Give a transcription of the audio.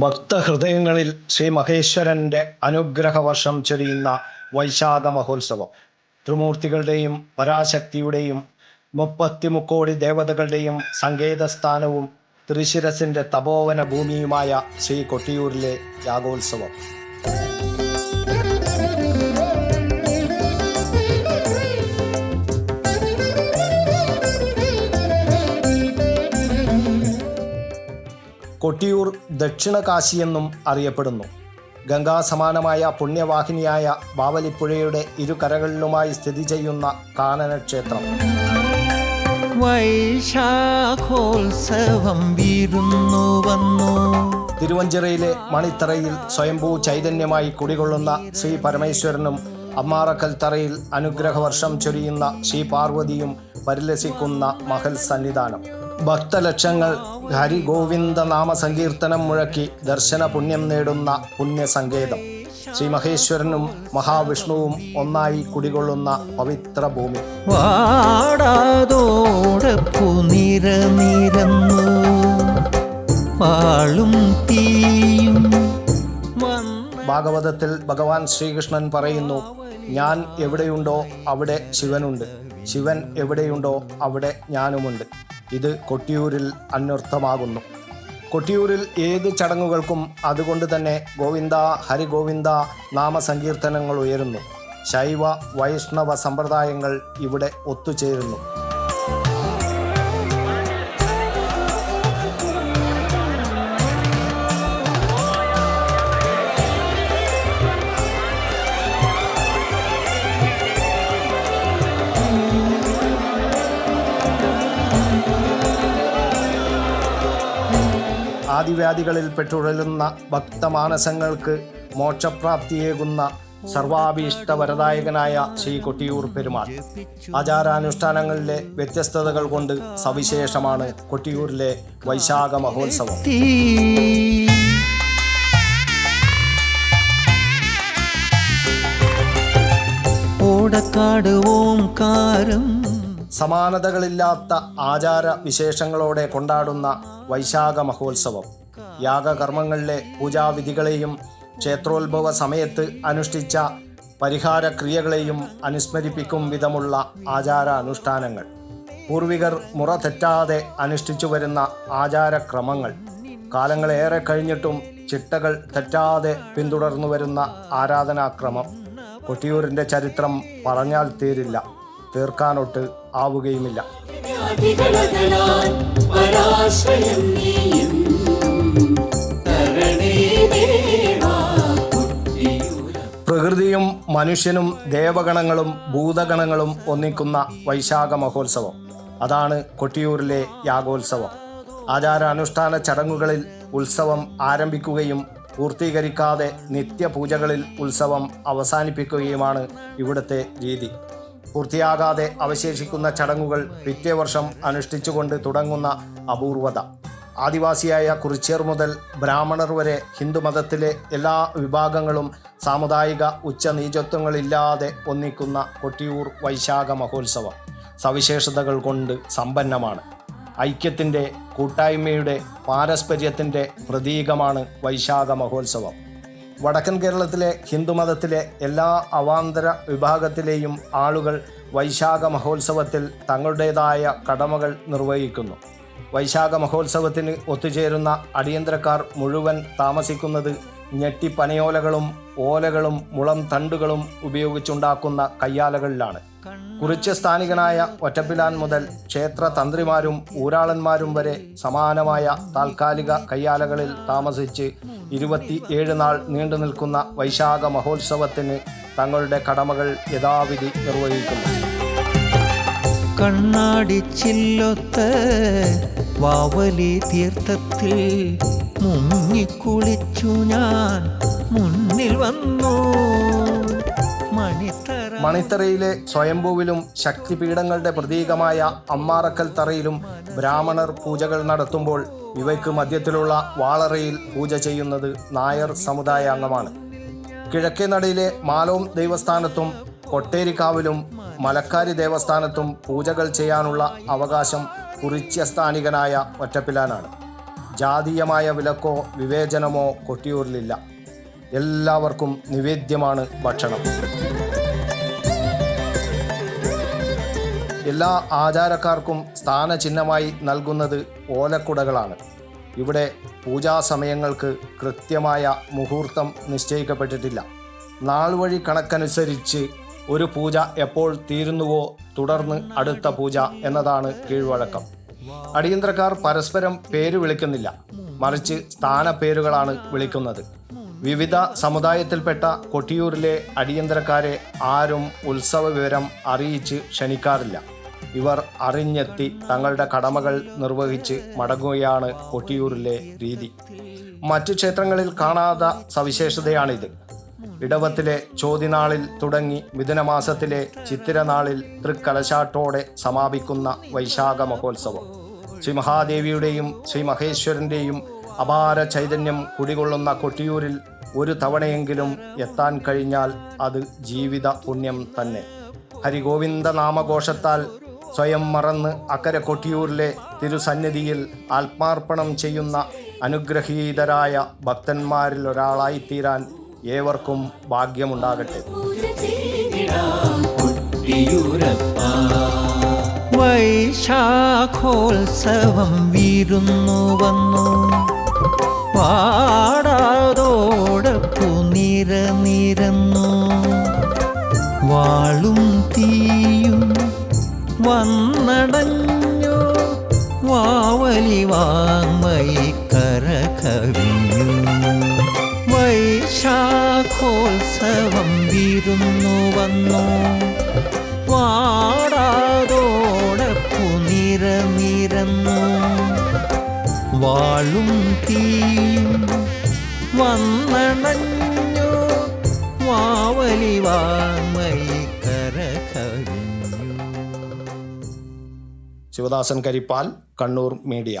ഭക്തഹൃദയങ്ങളിൽ ശ്രീ മഹേശ്വരന്റെ അനുഗ്രഹവർഷം ചൊരിയുന്ന വൈശാഖ മഹോത്സവം. ത്രിമൂർത്തികളുടെയും പരാശക്തിയുടെയും മുപ്പത്തി മുക്കോടി ദേവതകളുടെയും സങ്കേതസ്ഥാനവും ത്രിശിരസിന്റെ തപോവന ഭൂമിയുമായ ശ്രീ കൊട്ടിയൂരിലെ യാഗോത്സവം കൊട്ടിയൂർ ദക്ഷിണ കാശിയെന്നും അറിയപ്പെടുന്നു ഗംഗാസമാനമായ പുണ്യവാഹിനിയായ ബാവലിപ്പുഴയുടെ ഇരുകരകളിലുമായി സ്ഥിതി ചെയ്യുന്ന കാനന ക്ഷേത്രം വൈശാഖോത്സവം വീരുന്നു വന്നു. തിരുവഞ്ചിറയിലെ മണിത്തറയിൽ സ്വയംഭൂ ചൈതന്യമായി കുടികൊള്ളുന്ന ശ്രീ പരമേശ്വരനും അമ്മാറക്കൽ തറയിൽ അനുഗ്രഹവർഷം ചൊരിയുന്ന ശ്രീ പാർവതിയും പരിലസിക്കുന്ന മഹൽ സന്നിധാനം. ഭക്തലക്ഷങ്ങൾ ഹരിഗോവിന്ദ നാമ സങ്കീർത്തനം മുഴക്കി ദർശന പുണ്യം നേടുന്ന പുണ്യസങ്കേതം. ശ്രീ മഹേശ്വരനും മഹാവിഷ്ണുവും ഒന്നായി കുടികൊള്ളുന്ന പവിത്ര ഭൂമി. വാടാതോടപ്പു നിര നിരന്നു പാളും തീയും വന്ന ഭാഗവതത്തിൽ ഭഗവാൻ ശ്രീകൃഷ്ണൻ പറയുന്നു ഞാൻ എവിടെയുണ്ടോ അവിടെ ശിവനുണ്ട്. ശിവൻ എവിടെയുണ്ടോ അവിടെ ഞാനുമുണ്ട്. ഇത് കൊട്ടിയൂരിൽ അന്വർത്ഥമാകുന്നു. കൊട്ടിയൂരിൽ ഏത് ചടങ്ങുകൾക്കും അതുകൊണ്ട് തന്നെ ഗോവിന്ദ ഹരിഗോവിന്ദ നാമസങ്കീർത്തനങ്ങൾ ഉയരുന്നു. ശൈവ വൈഷ്ണവ സമ്പ്രദായങ്ങൾ ഇവിടെ ഒത്തുചേരുന്നു. ആദിവ്യാധികളിൽ പെട്ടുഴലുന്ന ഭക്തമാനസങ്ങൾക്ക് മോക്ഷപ്രാപ്തിയേകുന്ന സർവാഭീഷ്ടവരദായകനായ ശ്രീ കൊട്ടിയൂർ പെരുമാൾ. ആചാരാനുഷ്ഠാനങ്ങളിലെ വ്യത്യസ്തതകൾ കൊണ്ട് സവിശേഷമാണ് കൊട്ടിയൂരിലെ വൈശാഖ മഹോത്സവം. ഓടക്കാട് ഓംകാരം സമാനതകളില്ലാത്ത ആചാര വിശേഷങ്ങളോടെ കൊണ്ടാടുന്ന വൈശാഖ മഹോത്സവം. യാഗകർമ്മങ്ങളിലെ പൂജാവിധികളെയും ക്ഷേത്രോത്ഭവ സമയത്ത് അനുഷ്ഠിച്ച പരിഹാരക്രിയകളെയും അനുസ്മരിപ്പിക്കും വിധമുള്ള ആചാര അനുഷ്ഠാനങ്ങൾ പൂർവികർ മുറ തെറ്റാതെ അനുഷ്ഠിച്ചു വരുന്ന ആചാരക്രമങ്ങൾ. കാലങ്ങളേറെ കഴിഞ്ഞിട്ടും ചിട്ടകൾ തെറ്റാതെ പിന്തുടർന്നു വരുന്ന ആരാധനാക്രമം. കൊട്ടിയൂരിന്റെ ചരിത്രം പറഞ്ഞാൽ തീരില്ല. തീർക്കാനൊട്ട് ആവുകയുമില്ല. പ്രകൃതിയും മനുഷ്യനും ദേവഗണങ്ങളും ഭൂതഗണങ്ങളും ഒന്നിക്കുന്ന വൈശാഖ മഹോത്സവം. അതാണ് കൊട്ടിയൂരിലെ യാഗോത്സവം. ആചാരാനുഷ്ഠാന ചടങ്ങുകളിൽ ഉത്സവം ആരംഭിക്കുകയും പൂർത്തീകരിക്കാതെ നിത്യപൂജകളിൽ ഉത്സവം അവസാനിപ്പിക്കുകയുമാണ് ഇവിടുത്തെ രീതി. പൂർത്തിയാകാതെ അവശേഷിക്കുന്ന ചടങ്ങുകൾ പിറ്റേ വർഷം അനുഷ്ഠിച്ചുകൊണ്ട് തുടങ്ങുന്ന അപൂർവത. ആദിവാസിയായ കുറിച്യർ മുതൽ ബ്രാഹ്മണർ വരെ ഹിന്ദുമതത്തിലെ എല്ലാ വിഭാഗങ്ങളും സാമുദായിക ഉച്ചനീചത്വങ്ങളില്ലാതെ ഒന്നിക്കുന്ന കൊട്ടിയൂർ വൈശാഖ മഹോത്സവം സവിശേഷതകൾ കൊണ്ട് സമ്പന്നമാണ്. ഐക്യത്തിന്റെ കൂട്ടായ്മയുടെ പാരസ്പര്യത്തിന്റെ പ്രതീകമാണ് വൈശാഖ മഹോത്സവം. വടക്കൻ കേരളത്തിലെ ഹിന്ദുമതത്തിലെ എല്ലാ അവാന്തര വിഭാഗത്തിലെയും ആളുകൾ വൈശാഖ മഹോത്സവത്തിൽ തങ്ങളുടേതായ കടമകൾ നിർവഹിക്കുന്നു. വൈശാഖ മഹോത്സവത്തിന് ഒത്തുചേരുന്ന അടിയന്തരക്കാർ മുഴുവൻ താമസിക്കുന്നത് ഞെട്ടിപ്പനയോലകളും ഓലകളും മുളം തണ്ടുകളും ഉപയോഗിച്ചുണ്ടാക്കുന്ന കയ്യാലകളിലാണ്. കുറിച്ച സ്ഥാനികനായ ഒറ്റപ്പിലാൻ മുതൽ ക്ഷേത്ര തന്ത്രിമാരും ഊരാളന്മാരും വരെ സമാനമായ താൽക്കാലിക കയ്യാലകളിൽ താമസിച്ച് ഇരുപത്തി ഏഴ് നാൾ നീണ്ടു നിൽക്കുന്ന വൈശാഖ മഹോത്സവത്തിന് തങ്ങളുടെ കടമകൾ യഥാവിധി നിർവഹിക്കുന്നു. കണ്ണാടി ചില്ലൊത്ത വാവലി തീർത്ഥത്തിൽ മുങ്ങിക്കുളിച്ചു ഞാൻ മുന്നിൽ വന്നു. മണിത്തറ മണിത്തറയിലെ സ്വയംഭൂവിലും ശക്തിപീഠങ്ങളുടെ പ്രതീകമായ അമ്മാറക്കൽ തറയിലും ബ്രാഹ്മണർ പൂജകൾ നടത്തുമ്പോൾ ഇവയ്ക്ക് മധ്യത്തിലുള്ള വാളറയിൽ പൂജ ചെയ്യുന്നത് നായർ സമുദായ അംഗമാണ്. കിഴക്കേ നടയിലെ മാലോം ദൈവസ്ഥാനത്തും കൊട്ടേരിക്കാവിലും മലക്കാരി ദേവസ്ഥാനത്തും പൂജകൾ ചെയ്യാനുള്ള അവകാശം കുറിച്യസ്ഥാനികനായ ഒറ്റപ്പിലാനാണ്. ജാതീയമായ വിലക്കോ വിവേചനമോ കൊട്ടിയൂരിലില്ല. എല്ലാവർക്കും നിവേദ്യമാണ് ഭക്ഷണം. എല്ലാ ആചാരക്കാർക്കും സ്ഥാനചിഹ്നമായി നൽകുന്നത് ഓലക്കുടകളാണ്. ഇവിടെ പൂജാസമയങ്ങൾക്ക് കൃത്യമായ മുഹൂർത്തം നിശ്ചയിക്കപ്പെട്ടിട്ടില്ല. നാൾവഴി കണക്കനുസരിച്ച് ഒരു പൂജ എപ്പോൾ തീരുന്നുവോ തുടർന്ന് അടുത്ത പൂജ എന്നതാണ് കീഴ്വഴക്കം. അടിയന്തരക്കാർ പരസ്പരം പേര് വിളിക്കുന്നില്ല. മറിച്ച് സ്ഥാനപ്പേരുകളാണ് വിളിക്കുന്നത്. വിവിധ സമുദായത്തിൽപ്പെട്ട കൊട്ടിയൂരിലെ അടിയന്തരക്കാരെ ആരും ഉത്സവ വിവരം അറിയിച്ച് ക്ഷണിക്കാറില്ല. ഇവർ അറിഞ്ഞെത്തി തങ്ങളുടെ കടമകൾ നിർവഹിച്ച് മടങ്ങുകയാണ് കൊട്ടിയൂരിലെ രീതി. മറ്റു ക്ഷേത്രങ്ങളിൽ കാണാത്ത സവിശേഷതയാണിത്. ഇടവത്തിലെ ചോതിനാളിൽ തുടങ്ങി മിഥുനമാസത്തിലെ ചിത്തിരനാളിൽ തൃക്കലശാട്ടോടെ സമാപിക്കുന്ന വൈശാഖ മഹോത്സവം. ശ്രീ മഹാദേവിയുടെയും ശ്രീ മഹേശ്വരന്റെയും അപാര ചൈതന്യം കുടികൊള്ളുന്ന കൊട്ടിയൂരിൽ ഒരു തവണയെങ്കിലും എത്താൻ കഴിഞ്ഞാൽ അത് ജീവിത പുണ്യം തന്നെ. ഹരിഗോവിന്ദ നാമഘോഷത്താൽ സ്വയം മറന്ന് അക്കരെ കൊട്ടിയൂരിലെ തിരുസന്നിധിയിൽ ആത്മാർപ്പണം ചെയ്യുന്ന അനുഗ്രഹീതരായ ഭക്തന്മാരിൽ ഒരാളായിത്തീരാൻ ഏവർക്കും ഭാഗ്യമുണ്ടാകട്ടെ. വൈശാഖോത്സവം വീരുന്നു വന്നു. വീരുന്നു വന്നു. വാടാതോടപ്പു നിര നിരന്നു വാളും തീയും വന്നണഞ്ഞു. വാവലി വാങ്ങി കരകവിഞ്ഞു. Sivadasan Karippal Kannur media.